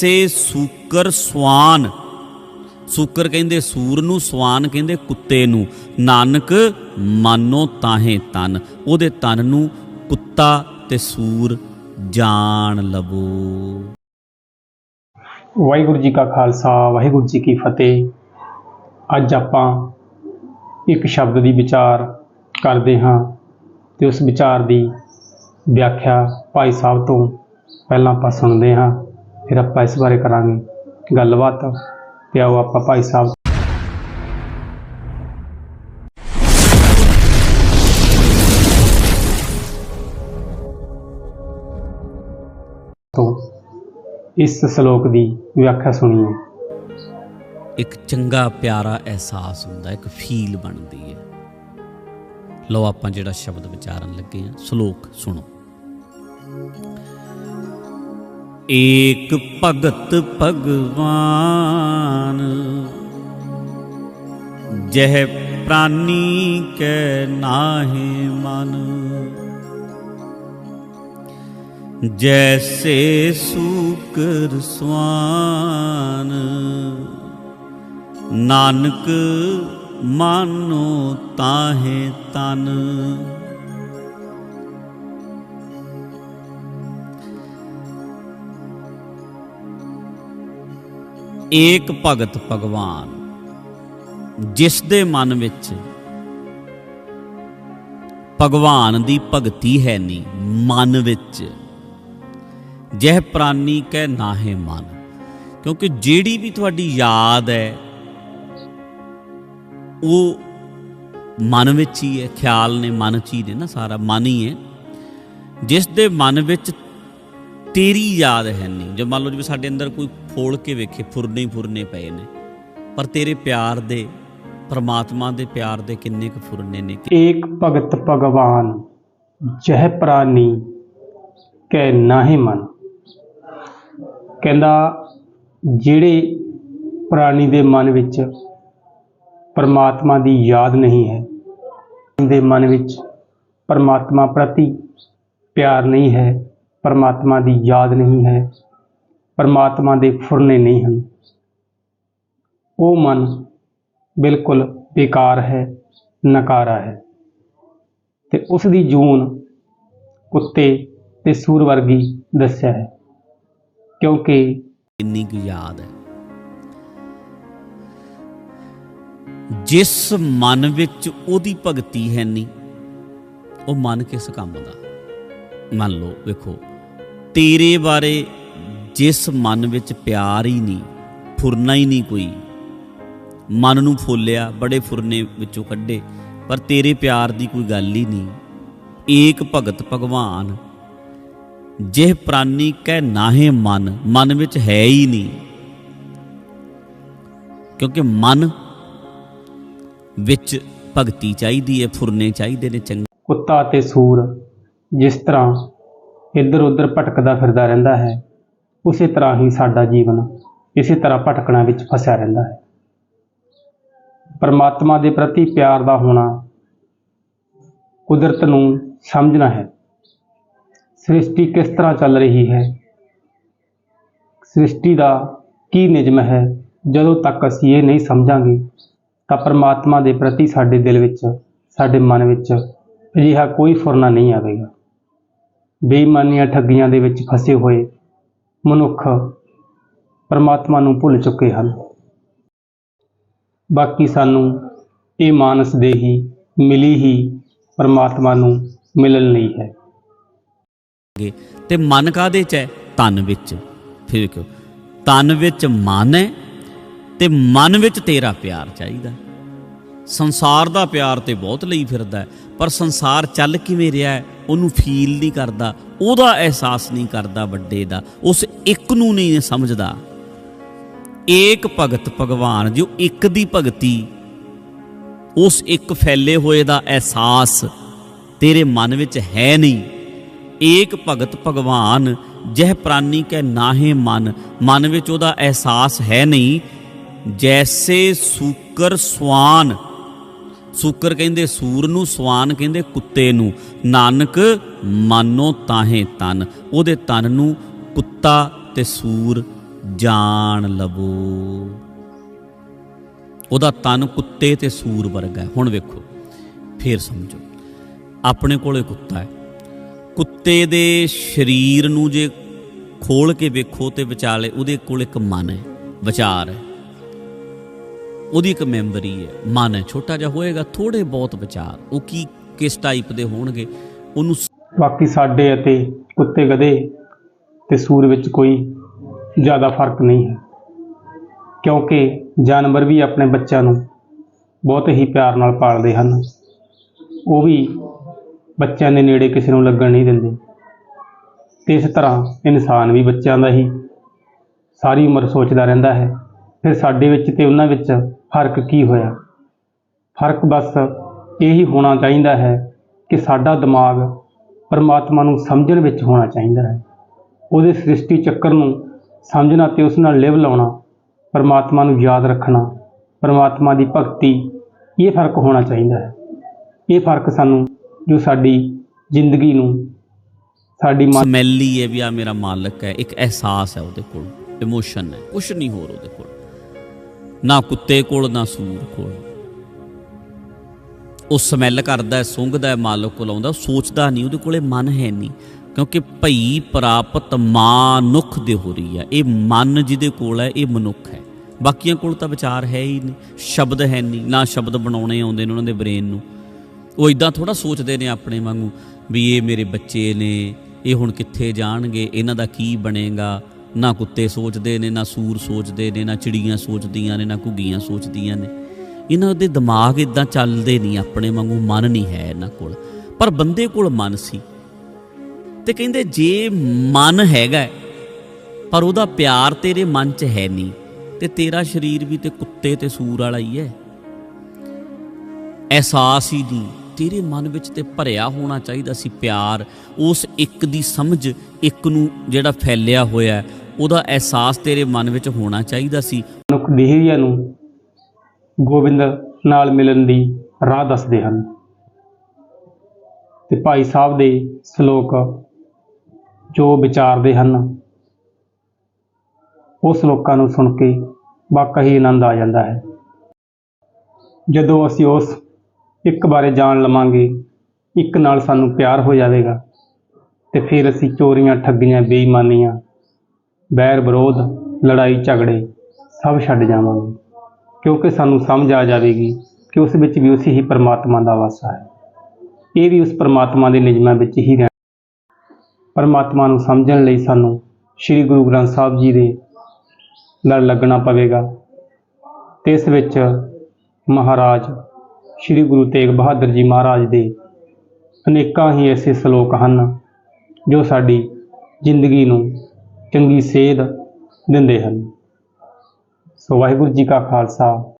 ਸੇ ਸੂਕਰ ਸਵਾਨ। ਸੂਕਰ ਕਹਿੰਦੇ ਸੂਰ ਨੂੰ, ਸਵਾਨ ਕਹਿੰਦੇ ਕੁੱਤੇ ਨੂੰ। ਨਾਨਕ, ਮਾਨੋ ਤਾਹੇ ਤਨ। ਉਹਦੇ ਤਨ ਨੂੰ ਕੁੱਤਾ ਤੇ ਸੂਰ ਜਾਣ ਲਵੋ। ਵਾਹਿਗੁਰੂ ਜੀ ਕਾ ਖਾਲਸਾ, ਵਾਹਿਗੁਰੂ ਜੀ ਕੀ ਫਤਿਹ। ਅੱਜ ਆਪਾਂ ਇੱਕ ਸ਼ਬਦ ਦੀ ਵਿਚਾਰ ਕਰਦੇ ਹਾਂ ਤੇ ਉਸ ਵਿਚਾਰ ਦੀ ਵਿਆਖਿਆ ਭਾਈ ਸਾਹਿਬ ਤੋਂ ਪਹਿਲਾਂ ਆਪਾਂ ਸੁਣਦੇ ਹਾਂ। ਫਿਰ ਆਪਾਂ ਇਸ ਬਾਰੇ ਕਰਾਂਗੇ ਗੱਲਬਾਤ ਤੇ ਆਓ ਆਪਾਂ ਭਾਈ ਸਾਹਿਬ ਤੋਂ ਇਸ ਸ਼ਲੋਕ ਦੀ ਵਿਆਖਿਆ ਸੁਣੀਏ। ਇੱਕ ਚੰਗਾ ਪਿਆਰਾ ਅਹਿਸਾਸ ਹੁੰਦਾ, ਇੱਕ ਫੀਲ ਬਣਦੀ ਹੈ। ਲਓ ਆਪਾਂ ਜਿਹੜਾ ਸ਼ਬਦ ਵਿਚਾਰਨ ਲੱਗੇ ਹਾਂ, ਸ਼ਲੋਕ ਸੁਣੋ। ਏਕ ਭਗਤ ਭਗਵਾਨ। ਜਹ ਪ੍ਰਾਨੀ ਕੈ ਨਾਹਿ ਮਨ। ਜੈਸੇ ਸੂਕਰ ਸਵਾਨ। ਨਾਨਕ ਮਾਨੋ ਤਾਹੇ ਤਨ। ਏਕ ਭਗਤ ਭਗਵਾਨ, ਜਿਸ ਦੇ ਮਨ ਵਿੱਚ ਭਗਵਾਨ ਦੀ ਭਗਤੀ ਹੈ ਨਹੀਂ, ਮਨ ਵਿੱਚ। ਜਹ ਪ੍ਰਾਨੀ ਕਹਿ ਨਾਹੇ ਮਨ, ਕਿਉਂਕਿ ਜਿਹੜੀ ਵੀ ਤੁਹਾਡੀ ਯਾਦ ਹੈ, ਉਹ ਮਨ ਵਿੱਚ ਹੀ ਹੈ, ਖਿਆਲ ਨੇ ਮਨ ਚ ਹੀ ਨੇ ਨਾ ਸਾਰਾ, ਮਨ ਹੀ ਹੈ। ਜਿਸ ਦੇ ਮਨ ਵਿੱਚ ਤੇਰੀ ਯਾਦ ਹੈ ਨਹੀਂ, ਜੇ ਮੰਨ ਲਓ ਜਿਵੇਂ ਸਾਡੇ ਅੰਦਰ ਕੋਈ ਫੋੜ ਕੇ ਵੇਖੇ, ਫੁਰਨੇ ਹੀ ਫੁਰਨੇ ਪਏ ਨੇ। ਪਰ ਤੇਰੇ ਪਿਆਰ ਦੇ, ਪਰਮਾਤਮਾ ਦੇ ਪਿਆਰ ਦੇ ਕਿੰਨੇ ਕੁ ਫੁਰਨੇ ਨੇ ਏਕ ਭਗਤ ਭਗਵਾਨ, ਜਹ ਪ੍ਰਾਨੀ ਕੈ ਨਾਹੀ ਮਨ। ਕਹਿੰਦਾ, ਜਿਹੜੇ ਪ੍ਰਾਣੀ ਦੇ ਮਨ ਵਿੱਚ ਪਰਮਾਤਮਾ ਦੀ ਯਾਦ ਨਹੀਂ ਹੈ, ਦੇ ਮਨ ਵਿੱਚ ਪਰਮਾਤਮਾ ਪ੍ਰਤੀ ਪਿਆਰ ਨਹੀਂ ਹੈ, ਪਰਮਾਤਮਾ ਦੀ ਯਾਦ ਨਹੀਂ ਹੈ ਪਰਮਾਤਮਾ ਦੇ ਫੁਰਨੇ ਨਹੀਂ ਹਨ। ਉਹ ਮਨ ਬਿਲਕੁਲ ਬੇਕਾਰ ਹੈ, ਨਕਾਰਾ ਹੈ ਤੇ ਉਸ ਦੀ ਜੂਨ ਕੁੱਤੇ ਤੇ ਸੂਰ ਵਰਗੀ ਦੱਸਿਆ ਹੈ, ਕਿਉਂਕਿ ਕਿੰਨੀ ਕੁ ਯਾਦ ਹੈ। ਜਿਸ ਮਨ ਵਿੱਚ ਉਹਦੀ ਭਗਤੀ ਹੈ ਨਹੀਂ, ਉਹ ਮਨ ਕਿਸ ਕੰਮ ਦਾ? ਮੰਨ ਲਓ, ਵੇਖੋ, ਤੇਰੇ ਬਾਰੇ ਜਿਸ ਮਨ ਵਿੱਚ ਪਿਆਰ ਹੀ ਨਹੀਂ, ਫੁਰਨਾ ਹੀ ਨਹੀਂ ਕੋਈ। ਮਨ ਨੂੰ ਫੋਲਿਆ, ਬੜੇ ਫੁਰਨੇ ਵਿੱਚੋਂ ਕੱਢੇ, ਪਰ ਤੇਰੇ ਪਿਆਰ ਦੀ ਕੋਈ ਗੱਲ ਹੀ ਨਹੀਂ। ਏਕ ਭਗਤ ਭਗਵਾਨ, ਜਿਹ ਪ੍ਰਾਨੀ ਕਹਿ ਨਾਹੇ ਮਨ ਮਨ ਵਿੱਚ ਹੈ ਹੀ ਨਹੀਂ। ਕਿਉਂਕਿ ਮਨ ਵਿੱਚ ਭਗਤੀ ਚਾਹੀਦੀ ਹੈ, ਫੁਰਨੇ ਚਾਹੀਦੇ ਨੇ, ਚੰਗੇ। ਕੁੱਤਾ ਤੇ ਸੂਰ, ਜਿਸ ਤਰ੍ਹਾਂ ਇੱਧਰ ਉੱਧਰ ਭਟਕਦਾ ਫਿਰਦਾ ਰਹਿੰਦਾ ਹੈ ਉਸੇ ਤਰ੍ਹਾਂ ਹੀ ਸਾਡਾ ਜੀਵਨ ਇਸੇ ਤਰ੍ਹਾਂ ਭਟਕਣਾ ਵਿੱਚ ਫਸਿਆ ਰਹਿੰਦਾ ਹੈ। ਪਰਮਾਤਮਾ ਦੇ ਪ੍ਰਤੀ ਪਿਆਰ ਦਾ ਹੋਣਾ ਕੁਦਰਤ ਨੂੰ ਸਮਝਣਾ ਹੈ। ਸ੍ਰਿਸ਼ਟੀ ਕਿਸ ਤਰ੍ਹਾਂ ਚੱਲ ਰਹੀ ਹੈ? ਸ੍ਰਿਸ਼ਟੀ ਦਾ ਕੀ ਨਿਯਮ ਹੈ? ਜਦੋਂ ਤੱਕ ਅਸੀਂ ਇਹ ਨਹੀਂ ਸਮਝਾਂਗੇ, ਤਾਂ ਪਰਮਾਤਮਾ ਦੇ ਪ੍ਰਤੀ ਸਾਡੇ ਦਿਲ ਵਿੱਚ, ਸਾਡੇ ਮਨ ਵਿੱਚ ਅਜਿਹਾ ਕੋਈ ਫੁਰਨਾ ਨਹੀਂ ਆਵੇਗਾ। ਬੇਈਮਾਨੀਆਂ ਠੱਗੀਆਂ ਦੇ ਵਿੱਚ ਫਸੇ ਹੋਏ ਮਨੁੱਖ ਪਰਮਾਤਮਾ ਨੂੰ ਭੁੱਲ ਚੁੱਕੇ ਹਨ। ਬਾਕੀ ਸਾਨੂੰ ਇਹ ਮਾਨਸ ਦੇਹੀ ਮਿਲੀ ਹੀ ਪਰਮਾਤਮਾ ਨੂੰ ਮਿਲਣ ਲਈ ਹੈ। ਤੇ ਮਨ ਕਾਦੇ ਚ ਹੈ? ਤਨ ਵਿੱਚ। ਫਿਰ ਵੇਖੋ ਤਨ ਵਿੱਚ ਮਨ ਹੈ ਤੇ ਮਨ ਵਿੱਚ ਤੇਰਾ ਪਿਆਰ ਚਾਹੀਦਾ। ਸੰਸਾਰ ਦਾ ਪਿਆਰ ਤੇ ਬਹੁਤ ਲਈ ਫਿਰਦਾ ਪਰ ਸੰਸਾਰ ਚੱਲ ਕਿਵੇਂ ਰਿਹਾ ਉਹਨੂੰ ਫੀਲ ਨਹੀਂ ਕਰਦਾ, ਉਹਦਾ ਅਹਿਸਾਸ ਨਹੀਂ ਕਰਦਾ ਵੱਡੇ ਦਾ, ਉਸ ਇੱਕ ਨੂੰ ਨਹੀਂ ਸਮਝਦਾ। ਏਕ ਭਗਤ ਭਗਵਾਨ, ਜੋ ਇੱਕ ਦੀ ਭਗਤੀ, ਉਸ ਇੱਕ ਫੈਲੇ ਹੋਏ ਦਾ ਅਹਿਸਾਸ ਤੇਰੇ ਮਨ ਵਿੱਚ ਹੈ ਨਹੀਂ। ਏਕ ਭਗਤ ਭਗਵਾਨ, ਜਹ ਪ੍ਰਾਨੀ ਕੈ ਨਾਹੇ ਮਨ ਮਨ ਵਿੱਚ ਉਹਦਾ ਅਹਿਸਾਸ ਹੈ ਨਹੀਂ। ਜੈਸੇ ਸੂਕਰ ਸਵਾਨ ਸੂਕਰ ਕਹਿੰਦੇ, ਸੂਰ ਨੂੰ, ਸਵਾਨ ਕਹਿੰਦੇ, ਕੁੱਤੇ ਨੂੰ। ਨਾਨਕ, ਮਾਨੋ ਤਾਹੇ ਤਨ। ਉਹਦੇ ਤਨ ਨੂੰ ਕੁੱਤਾ ਤੇ ਸੂਰ ਜਾਣ ਲਵੋ। ਉਹਦਾ ਤਨ ਕੁੱਤੇ ਤੇ ਸੂਰ ਵਰਗਾ ਹੈ। ਹੁਣ ਵੇਖੋ, ਫੇਰ ਸਮਝੋ। ਆਪਣੇ ਕੋਲੇ ਕੁੱਤਾ ਹੈ। ਕੁੱਤੇ ਦੇ ਸਰੀਰ ਨੂੰ ਜੇ ਖੋਲ ਕੇ ਵੇਖੋ ਤੇ ਵਿਚਾਲੇ ਉਹਦੇ ਕੋਲ ਇੱਕ ਮਨ ਹੈ, ਵਿਚਾਰ ਹੈ। ਉਹਦੀ ਇੱਕ ਮੈਮਰੀ ਹੈ। ਮਨ ਹੈ, ਛੋਟਾ ਜਿਹਾ ਹੋਏਗਾ ਥੋੜੇ ਬਹੁਤ ਵਿਚਾਰ। ਉਹ ਕੀ, ਕਿਸ ਟਾਈਪ ਦੇ ਹੋਣਗੇ, ਉਹਨੂੰ ਬਾਕੀ ਸਾਡੇ ਅਤੇ ਕੁੱਤੇ ਗਧੇ ਤੇ ਸੂਰ ਵਿੱਚ ਕੋਈ ਜ਼ਿਆਦਾ ਫ਼ਰਕ ਨਹੀਂ ਹੈ। ਕਿਉਂਕਿ ਜਾਨਵਰ ਵੀ ਆਪਣੇ ਬੱਚਿਆਂ ਨੂੰ ਬਹੁਤ ਹੀ ਪਿਆਰ ਨਾਲ ਪਾਲਦੇ ਹਨ। ਉਹ ਵੀ ਬੱਚਿਆਂ ਦੇ ਨੇੜੇ ਕਿਸੇ ਨੂੰ ਲੱਗਣ ਨਹੀਂ ਦਿੰਦੇ। ਤੇ ਇਸ ਤਰ੍ਹਾਂ ਇਨਸਾਨ ਵੀ ਬੱਚਿਆਂ ਦਾ ਹੀ ਸਾਰੀ ਉਮਰ ਸੋਚਦਾ ਰਹਿੰਦਾ ਹੈ। ਫਿਰ ਸਾਡੇ ਵਿੱਚ ਤੇ ਉਹਨਾਂ ਵਿੱਚ ਫ਼ਰਕ ਕੀ ਹੋਇਆ? ਫ਼ਰਕ ਬਸ ਇਹੀ ਹੋਣਾ ਚਾਹੀਦਾ ਹੈ ਕਿ ਸਾਡਾ ਦਿਮਾਗ ਪਰਮਾਤਮਾ ਨੂੰ ਸਮਝਣ ਵਿੱਚ ਹੋਣਾ ਚਾਹੀਦਾ ਹੈ। ਉਹਦੇ ਸ੍ਰਿਸ਼ਟੀ ਚੱਕਰ ਨੂੰ ਸਮਝਣਾ ਤੇ ਉਸ ਨਾਲ ਲਿਵ ਲਾਉਣਾ, ਪਰਮਾਤਮਾ ਨੂੰ ਯਾਦ ਰੱਖਣਾ, ਪਰਮਾਤਮਾ ਦੀ ਭਗਤੀ, ਇਹ ਫ਼ਰਕ ਹੋਣਾ ਚਾਹੀਦਾ ਹੈ। ਇਹ ਫ਼ਰਕ ਸਾਨੂੰ ਜੋ ਸਾਡੀ ਜ਼ਿੰਦਗੀ ਨੂੰ, ਸਾਡੀ ਮਨ ਸਮੈਲੀ ਹੈ ਵੀ ਆ ਮੇਰਾ ਮਾਲਕ ਹੈ, ਇੱਕ ਅਹਿਸਾਸ ਹੈ ਉਹਦੇ ਕੋਲ, ਇਮੋਸ਼ਨ ਹੈ, ਕੁਛ ਨਹੀਂ ਹੋਰ ਉਹਦੇ ਕੋਲ। ਨਾ ਕੁੱਤੇ ਕੋਲ, ਨਾ ਸੂਰ ਕੋਲ। ਉਹ ਸਮੈਲ ਕਰਦਾ, ਸੁੰਘਦਾ, ਮਾਲਕ ਕੋਲ ਆਉਂਦਾ, ਉਹ ਸੋਚਦਾ ਨਹੀਂ, ਉਹਦੇ ਕੋਲੇ ਮਨ ਹੈ ਨਹੀਂ। ਕਿਉਂਕਿ ਭਈ ਪ੍ਰਾਪਤ ਮਾਨੁਖ ਦੇ ਹੋ ਰਹੀ ਹੈ ਇਹ ਮਨ ਜਿਹਦੇ ਕੋਲ ਹੈ, ਇਹ ਮਨੁੱਖ ਹੈ। ਬਾਕੀਆਂ ਕੋਲ ਤਾਂ ਵਿਚਾਰ ਹੈ ਹੀ ਨਹੀਂ, ਸ਼ਬਦ ਹੈ ਨਹੀਂ, ਨਾ ਸ਼ਬਦ ਬਣਾਉਣੇ ਆਉਂਦੇ ਨੇ ਉਹਨਾਂ ਦੇ ਬ੍ਰੇਨ ਨੂੰ। ਉਹ ਇਦਾਂ ਥੋੜਾ ਸੋਚਦੇ ਨੇ ਆਪਣੇ ਵਾਂਗੂ, ਵੀ ਇਹ ਮੇਰੇ ਬੱਚੇ ਨੇ, ਇਹ ਹੁਣ ਕਿੱਥੇ ਜਾਣਗੇ, ਇਹਨਾਂ ਦਾ ਕੀ ਬਣੇਗਾ। ਨਾ ਕੁੱਤੇ ਸੋਚਦੇ ਨੇ, ਨਾ ਸੂਰ ਸੋਚਦੇ ਨੇ, ਨਾ ਚਿੜੀਆਂ ਸੋਚਦੀਆਂ ਨੇ, ਨਾ ਘੁੱਗੀਆਂ ਸੋਚਦੀਆਂ ਨੇ। ਇਹਨਾਂ ਦੇ ਦਿਮਾਗ ਇਦਾਂ ਚੱਲਦੇ ਨਹੀਂ, ਆਪਣੇ ਵਾਂਗੂ ਮਨ ਨਹੀਂ ਹੈ ਇਹਨਾਂ ਕੋਲ। ਪਰ ਬੰਦੇ ਕੋਲ ਮਨ ਸੀ। ਤੇ ਕਹਿੰਦੇ ਜੇ ਮਨ ਹੈਗਾ ਪਰ ਉਹਦਾ ਪਿਆਰ ਤੇਰੇ ਮਨ 'ਚ ਹੈ ਨਹੀਂ, ਤੇ ਤੇਰਾ ਸਰੀਰ ਵੀ ਤੇ ਕੁੱਤੇ ਤੇ ਸੂਰ ਵਾਲਾ ਹੀ ਹੈ। ਅਹਿਸਾਸ ਹੀ ਨਹੀਂ। ਤੇਰੇ ਮਨ ਵਿੱਚ ਤੇ ਭਰਿਆ ਹੋਣਾ ਚਾਹੀਦਾ ਸੀ ਪਿਆਰ, ਉਸ ਇੱਕ ਦੀ ਸਮਝ ਇੱਕ ਨੂੰ ਜਿਹੜਾ ਫੈਲਿਆ ਹੋਇਆ ਉਹਦਾ ਅਹਿਸਾਸ ਤੇਰੇ ਮਨ ਵਿੱਚ ਹੋਣਾ ਚਾਹੀਦਾ ਸੀ। ਮਨੁੱਖ ਦੇਹੀਆਂ ਨੂੰ ਗੋਬਿੰਦ ਨਾਲ ਮਿਲਣ ਦੀ ਰਾਹ ਦੱਸਦੇ ਹਨ। ਤੇ ਭਾਈ ਸਾਹਿਬ ਦੇ ਸ਼ਲੋਕ ਜੋ ਵਿਚਾਰਦੇ ਹਨ, ਉਹ ਸ਼ਲੋਕਾਂ ਨੂੰ ਸੁਣ ਕੇ ਵਾਕਈ ਆਨੰਦ ਆ ਜਾਂਦਾ ਹੈ। ਜਦੋਂ ਅਸੀਂ ਉਸ ਇੱਕ ਬਾਰੇ ਜਾਣ ਲਵਾਂਗੇ, ਇੱਕ ਨਾਲ ਸਾਨੂੰ ਪਿਆਰ ਹੋ ਜਾਵੇਗਾ। ਤੇ ਫਿਰ ਅਸੀਂ ਚੋਰੀਆਂ, ਠੱਗੀਆਂ, ਬੇਈਮਾਨੀਆਂ, ਬੈਰ ਵਿਰੋਧ, ਲੜਾਈ ਝਗੜੇ ਸਭ ਛੱਡ ਜਾਵਾਂਗੇ। ਕਿਉਂਕਿ ਸਾਨੂੰ ਸਮਝ ਆ ਜਾਵੇਗੀ ਕਿ ਉਸ ਵਿੱਚ ਵੀ ਉਸੇ ਹੀ ਪਰਮਾਤਮਾ ਦਾ ਵਾਸਾ ਹੈ। ਇਹ ਵੀ ਉਸ ਪਰਮਾਤਮਾ ਦੇ ਨਿਯਮਾਂ ਵਿੱਚ ਹੀ ਰਹਿਣਾ। ਪਰਮਾਤਮਾ ਨੂੰ ਸਮਝਣ ਲਈ ਸਾਨੂੰ ਸ੍ਰੀ ਗੁਰੂ ਗ੍ਰੰਥ ਸਾਹਿਬ ਜੀ ਦੇ ਨਾਲ ਲੱਗਣਾ ਪਵੇਗਾ। ਤੇ ਇਸ ਵਿੱਚ ਮਹਾਰਾਜ ਸ੍ਰੀ ਗੁਰੂ ਤੇਗ ਬਹਾਦਰ ਜੀ ਮਹਾਰਾਜ ਦੇ ਅਨੇਕਾਂ ਹੀ ਐਸੇ ਸ਼ਲੋਕ ਹਨ, ਜੋ ਸਾਡੀ ਜ਼ਿੰਦਗੀ ਨੂੰ ਚੰਗੀ ਸੇਧ ਦਿੰਦੇ ਹਨ। ਸੋ ਵਾਹਿਗੁਰੂ ਜੀ ਕਾ ਖਾਲਸਾ